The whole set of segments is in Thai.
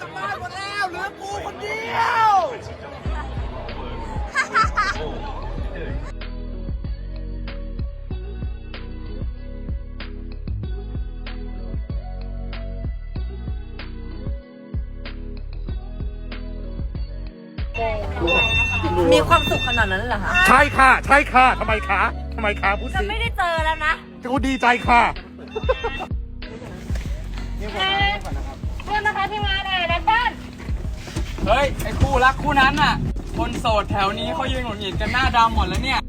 กลับบ้านหมดแล้วเหลือกูคนเดียวมีความสุขขนาดนั้นเหรอคะใช่ค่ะ ใช่ค่ะทำไมคะทำไมคะพูดจะไม่ได้เจอแล้วนะจะกูดีใจค่ะ เพื่อนนะคะพี่มา เฮ้ย ไอ้คู่รักคู่นั้นน่ะ คนโสดแถวนี้เขายืนหงุดหงิดกันหน้าดำหมดแล้วเนี่ย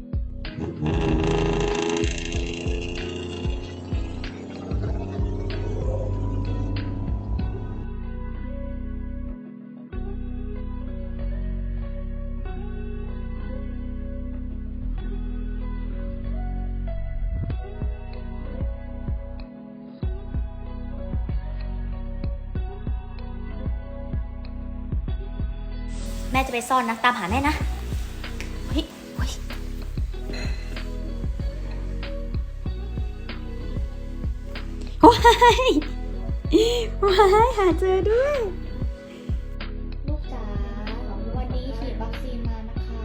แม่จะไปซ่อนนะ ตามหาแม่นะเฮ้ยเฮ้ยว้ายว้ายหาเจอด้วย ลูกจ๋าวันนี้ฉีดวัคซีนมานะคะ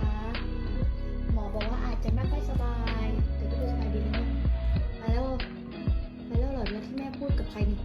หมอบอกว่าอาจจะไม่ค่อยสบายแต่ก็ดูสบายดีนะไปแล้วไปแล้วเหรอแล้วที่แม่พูดกับใครนี่